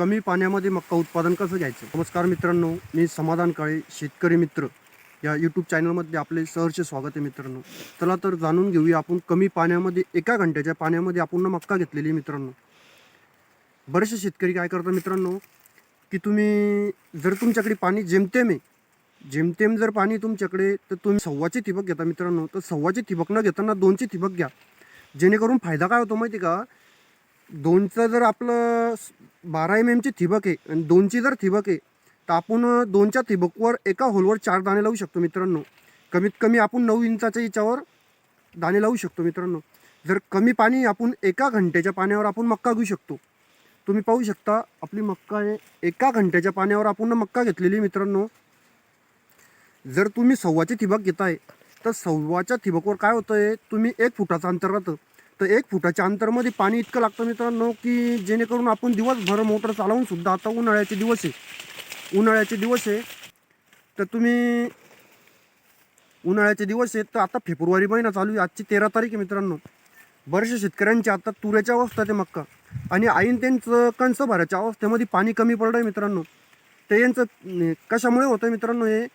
कमी पाण्यामध्ये मक्का उत्पादन कसं घ्यायचं? नमस्कार मित्रांनो मी समाधान काळे शेतकरी मित्र. या यूट्यूब चॅनलमध्ये आपले सहर्ष स्वागत आहे मित्रांनो. चला तर जाणून घेऊया आपण कमी पाण्यामध्ये एका घंट्याच्या पाण्यामध्ये आपण मक्का घेतलेली आहे मित्रांनो. बरेचसे शेतकरी काय करतात मित्रांनो की तुम्ही जर तुमच्याकडे पाणी जेमतेम आहे जेमतेम जर पाणी तुमच्याकडे तर तुम्ही सव्वाचे ठिबक घेता मित्रांनो. तर सव्वाचे ठिबक न घेताना दोनचे ठिबक घ्या. जेणेकरून फायदा काय होतो माहिती का? दोनचं जर आपलं बारा एम एमची ठिबक आहे आणि दोनची जर ठिबक आहे तर आपण दोनच्या ठिबकवर एका होलवर चार दाणे लावू शकतो मित्रांनो. कमीत कमी आपण नऊ इंचाच्या याच्यावर दाणे लावू शकतो मित्रांनो. जर कमी पाणी आपण एका घंट्याच्या पाण्यावर आपण मक्का घेऊ शकतो. तुम्ही पाहू शकता आपली मक्का आहे. एका घंट्याच्या पाण्यावर आपण मक्का घेतलेली मित्रांनो. जर तुम्ही सव्वाची ठिबक घेताय तर सव्वाच्या ठिबकवर काय होतं आहे तुम्ही एक फुटाचं अंतर राहतं तर एक फुटाच्या अंतरमध्ये पाणी इतकं लागतं मित्रांनो की जेणेकरून आपण दिवसभर मोटर चालवून सुद्धा आता उन्हाळ्याचे दिवस आहे. उन्हाळ्याचे दिवस आहे. तर तुम्ही उन्हाळ्याचे दिवस आहेत तर आता फेब्रुवारी महिना चालू आहे. आजची तेरा तारीख आहे मित्रांनो. बरेचशा शेतकऱ्यांची आता तुऱ्याच्या अवस्था ते मक्का. आणि आईन त्यांचं कणसं भरायच्या अवस्थेमध्ये पाणी कमी पडलं आहे मित्रांनो. ते यांचं कशामुळे होतं मित्रांनो हे?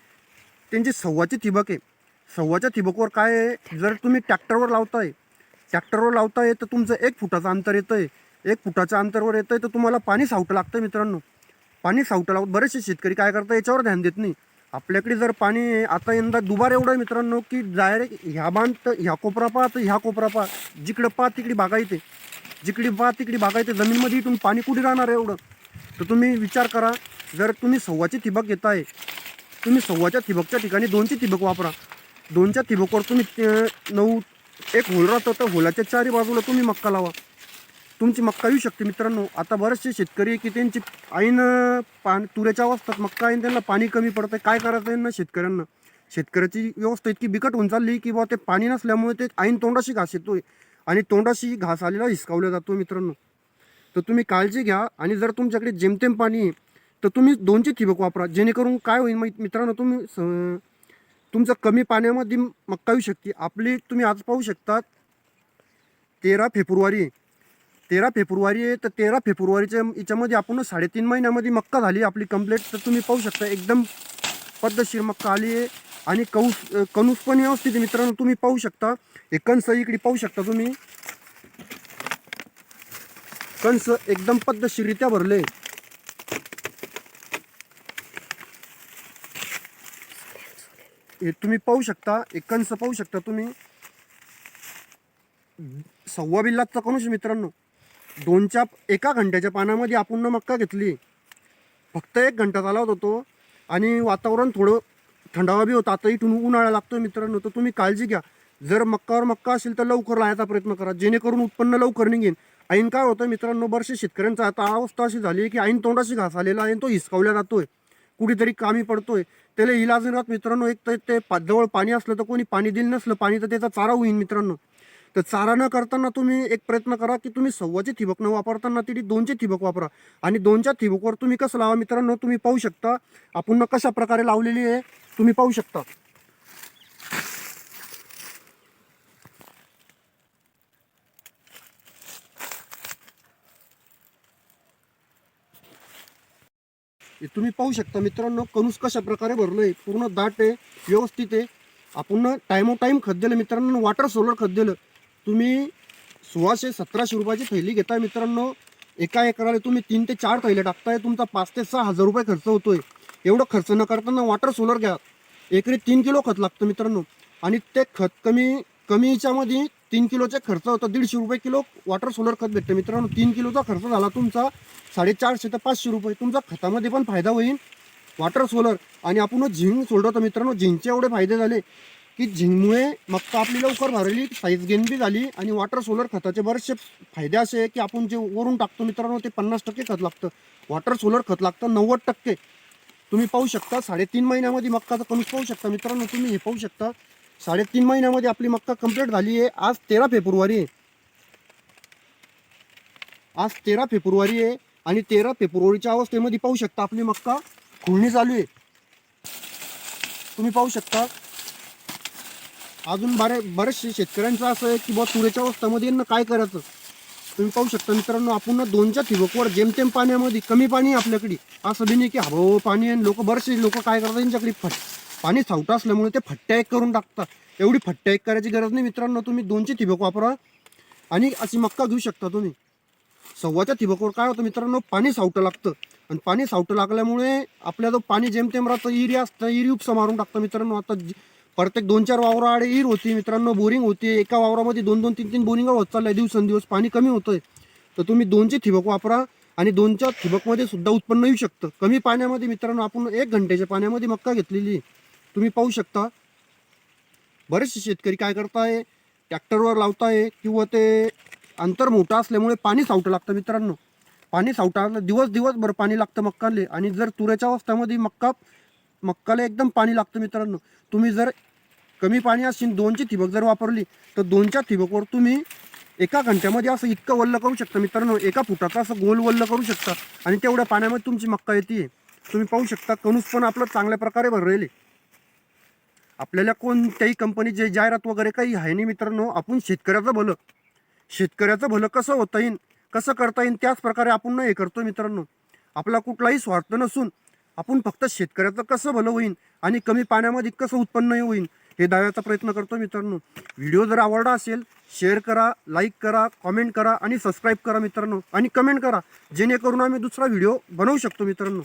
त्यांची सव्वाची ठिबक आहे. सव्वाच्या ठिबकवर काय आहे? जर तुम्ही ट्रॅक्टरवर लावताय ट्रॅक्टरवर लावताय तर तुमचं एक फुटाचं अंतर येतं आहे एक फुटाच्या अंतरवर येतं आहे तर तुम्हाला पाणी सावटं लागतं मित्रांनो. पाणी सावटं लावत बरेचसे शेतकरी काय करतात याच्यावर ध्यान देत नाही. आपल्याकडे जर पाणी आता यंदा दुबार एवढं आहे मित्रांनो की डायरेक्ट ह्या बांध ह्या कोपरा पा तर ह्या कोपरा पहा. जिकडं पहा तिकडे बागायते जिकडे पा तिकडे बागायते जमीनमध्ये इथून पाणी कुठे राहणार आहे एवढं? तर तुम्ही विचार करा जर तुम्ही सव्वाची ठिबक घेताय तुम्ही सव्वाच्या ठिबकच्या ठिकाणी दोनची ठिबक वापरा. दोनच्या ठिबकवर तुम्ही ते नऊ एक होल राहतं तर हुलाच्या चारी बाजूला तुम्ही मक्का लावा. तुमची मक्का येऊ शकते मित्रांनो. आता बरेचसे शेतकरी आहे की त्यांची आईन पान तुऱ्याच्या अवस्थेत मक्का आहे त्यांना पाणी कमी पडतं काय करायचं आहे ना शेतकऱ्यांना? शेतकऱ्याची व्यवस्था इतकी बिकट होऊन चालली की बा ते पाणी नसल्यामुळे ते आईन तोंडाशी घास येतोय. आणि तोंडाशी घास आलेला हिसकावला जातो मित्रांनो. तर तुम्ही काळजी घ्या आणि जर तुमच्याकडे जेमतेम पाणी आहे तर तुम्ही दोनची ठिबक वापरा. जेणेकरून काय होईल मग मित्रांनो तुम्ही स- तुमचं कमी पाण्यामध्ये मक्का येऊ शकते. आपली तुम्ही आज पाहू शकता तेरा फेब्रुवारी. तेरा फेब्रुवारी आहे तर तेरा फेब्रुवारीच्या याच्यामध्ये आपण साडेतीन महिन्यामध्ये मक्का झाली आपली कम्प्लेट तर तुम्ही पाहू शकता एकदम पद्धतशीर मक्का आली आहे. आणि कौस कणूस पण व्यवस्थित मित्रांनो तुम्ही पाहू शकता. हे कंस इकडे पाहू शकता तुम्ही. कंस एकदम पद्धतशीररित्या भरले. हे तुम्ही पाहू शकता एक कंस पाहू शकता तुम्ही. सव्वा बिल्लाचा कणूस मित्रांनो. दोनच्या एका घंट्याच्या पानामध्ये आपण मक्का घेतली. फक्त एक घंटा चालवत होतो आणि वातावरण थोडं थंडावा बी होता. आता इथून उन्हाळा लागतो मित्रांनो. तर तुम्ही काळजी घ्या. जर मक्कावर मक्का असेल तर लवकर लावायचा प्रयत्न करा. जेणेकरून उत्पन्न लवकर निघेन. ऐन काय होतं मित्रांनो बरेचसे शेतकऱ्यांचा आता अवस्था अशी झाली आहे की ऐन तोंडाशी घास आलेला आहे आणि तो हिसकावला जातोय. कुठेतरी कामी पडतोय. त्याला इलाज नाही मित्रांनो एक तर ते पा- जवळ पाणी असलं तर कोणी पाणी दिलं नसलं पाणी तर त्याचा चारा होईल मित्रांनो. तर चारा न करताना तुम्ही एक प्रयत्न करा की तुम्ही सव्वाचे ठिबक न वापरताना तिथे दोनचे ठिबक वापरा. आणि दोनच्या ठिबकवर तुम्ही कसं लावा मित्रांनो तुम्ही पाहू शकता. आपण कशा प्रकारे लावलेली आहे तुम्ही पाहू शकता. हे तुम्ही पाहू शकता मित्रांनो कणूस कशा प्रकारे भरलोय पूर्ण दाट आहे व्यवस्थित आहे. आपण टाइमो टाईम खत दिलं मित्रांनो वॉटर सोलर खत दिलं तुम्ही सोळाशे सतराशे रुपयाची थैली घेताय मित्रांनो. एका एकराला तुम्ही तीन ते चार थैल्या टाकताय तुमचा पाच ते सहा हजार रुपये खर्च होतोय. एवढं खर्च न करताना वॉटर सोलर घ्या. एकरी तीन किलो खत लागतं मित्रांनो. आणि ते खत कमी कमी याच्यामध्ये तीन किलोचे खर्च होतं दीडशे रुपये किलो वॉटर सोलर खत भेटतं. मित्रांनो तीन किलोचा खर्च झाला तुमचा. साडेचारशे ते पाचशे रुपये. तुमचा खतामध्ये पण फायदा होईल. वॉटर सोलर आणि आपण झिंग सोडलं मित्रांनो झिंगचे एवढे फायदे झाले की झिंगमुळे मक्का आपली लवकर भरली साईज गेन बी झाली आणि वॉटर सोलर खताचे बरेचसे फायदे असे आहे की आपण जे वरून टाकतो मित्रांनो ते पन्नास टक्के खत लागतं. वॉटर सोलर खत लागतं नव्वद टक्के. तुम्ही पाहू शकता साडेतीन महिन्यामध्ये मक्काचा कमी पाहू शकता मित्रांनो तुम्ही हे पाहू शकता. साडेतीन महिन्यामध्ये आपली मक्का कंप्लीट झाली आहे. आज तेरा फेब्रुवारी आहे. आज तेरा फेब्रुवारी आहे आणि तेरा फेब्रुवारीच्या अवस्थेमध्ये पाहू शकता आपली मक्का खुळणी चालू आहे. तुम्ही पाहू शकता. अजून बरे बरेचसे शेतकऱ्यांचं असं आहे की बा तुरेच्या अवस्थेमध्ये यांना काय करायचं? तुम्ही पाहू शकता मित्रांनो आपण दोनच्या ठिबकवर जेमतेम पाण्यामध्ये कमी पाणी आहे आपल्याकडे. असं बी नाही की हवं पाणी आहे लोक बरेचसे लोक काय करतात? त्यांच्याकडे फट पाणी सावटा असल्यामुळे ते फट्ट्या एक करून टाकतात. एवढी फट्ट्या एक करायची गरज नाही मित्रांनो तुम्ही दोनची ठिबक वापरा आणि अशी मक्का घेऊ शकता तुम्ही. सव्वाच्या ठिबकवर काय होतं मित्रांनो पाणी सावटं लागतं. आणि पाणी सावटं लागल्यामुळे आपल्या जो पाणी जेमतेम राहतं इरी असतं इरी उपसा मारून टाकतं मित्रांनो. आता प्रत्येक दोन चार वावराआडे इर होती मित्रांनो बोरिंग होती. एका वावरामध्ये दोन दोन तीन तीन बोरिंग होत चाललंय दिवसेंदिवस पाणी कमी होतंय. तर तुम्ही दोनची ठिबक वापरा आणि दोनच्या ठिबकमध्ये सुद्धा उत्पन्न येऊ शकतं. कमी पाण्यामध्ये मित्रांनो आपण एक घंट्याच्या पाण्यामध्ये मक्का घेतलेली आहे. तुम्ही पाहू शकता. बरेचसे शेतकरी काय करताय ट्रॅक्टरवर लावताय किंवा ते अंतर मोठं असल्यामुळे पाणी सावटं लागतं मित्रांनो. पाणी सावटा दिवस दिवसभर पाणी लागतं मक्काले आणि जर तुऱ्याच्या अवस्थेमध्ये मक्का मक्काला एकदम पाणी लागतं मित्रांनो. तुम्ही जर कमी पाणी असेल दोनची ठिबक जर वापरली तर दोनच्या ठिबकवर तुम्ही एका घंट्यामध्ये असं इतकं वल्ल करू शकता मित्रांनो. एका फुटाचं असं गोल वल्ल करू शकता आणि तेवढ्या पाण्यामध्ये तुमची मक्का येते तुम्ही पाहू शकता कणूस पण आपलं चांगल्या प्रकारे भरलेले. आपल्याला कोणत्याही कंपनीचे जाहिरात वगैरे काही आहे नाही मित्रांनो. आपण शेतकऱ्याचं भलं. शेतकऱ्याचं भलं कसं होता येईल कसं करता येईल त्याच प्रकारे आपण हे करतो मित्रांनो. आपला कुठलाही स्वार्थ नसून आपण फक्त शेतकऱ्याचं कसं भलं होईल आणि कमी पाण्यामध्ये कसं उत्पन्न होईल हे दाव्याचा प्रयत्न करतो मित्रांनो. व्हिडिओ जर आवडला असेल शेअर करा लाईक करा कॉमेंट करा आणि सबस्क्राईब करा मित्रांनो. आणि कमेंट करा जेणेकरून आम्ही दुसरा व्हिडिओ बनवू शकतो मित्रांनो.